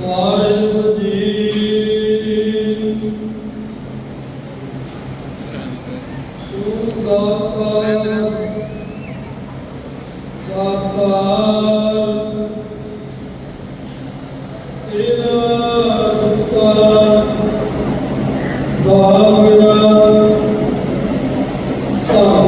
ਵਾਹਿਗੁਰੂ ਜੀ ਸੁਖਾ ਸਾਤਾ ਤੇਰਾ ਰੁਕਾ ਵਾਹਿਗੁਰੂ ਧੰਨ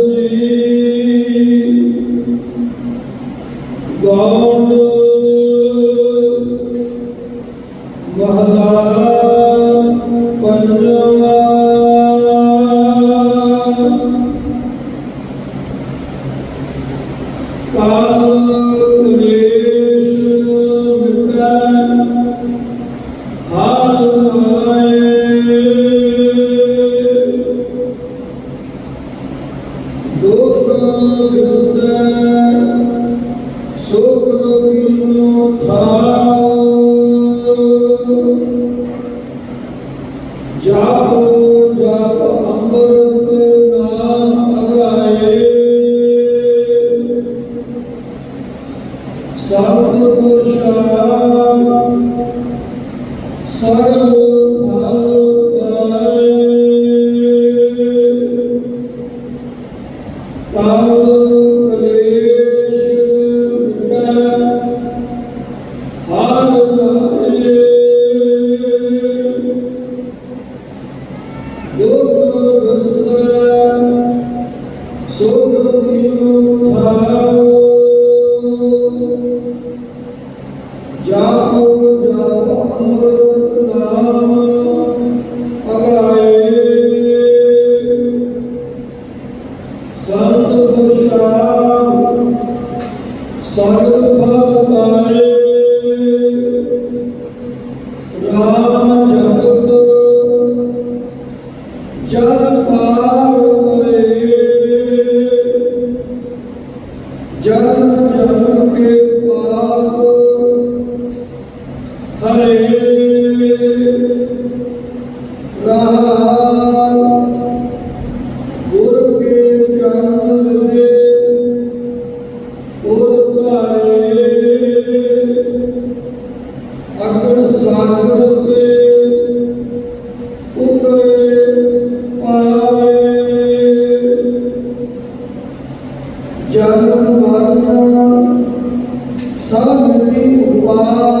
ਮਹਲਾ ਪੰਜਵਾਂ ಯಾಕೋ ਅਗਰ ਸਾਗਰ ਤੇ ਉਤਰੇ ਪਾਵੇ ਜਨ ਮਰਨਾ ਸਭ ਦੀ ਉਪਾਅ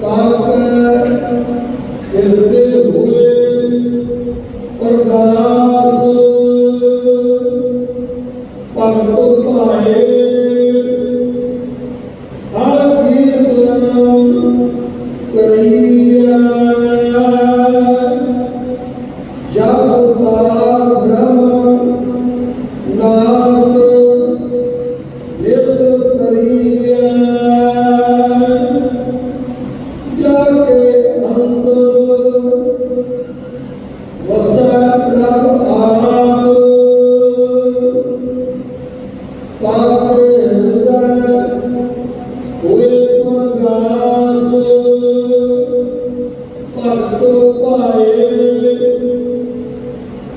ਤਾਕਤ ਦਿਲਦੇ ਹੋਏ ਪ੍ਰਕਾਸ਼ ਭਗਤੋ ਭਾਏ ਹਰ ਕੀਰਤਨ ਕਰੀ ਭਾਏ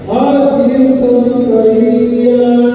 ਹਰ ਦਿਨ ਤੁਮ ਕਰੀਆ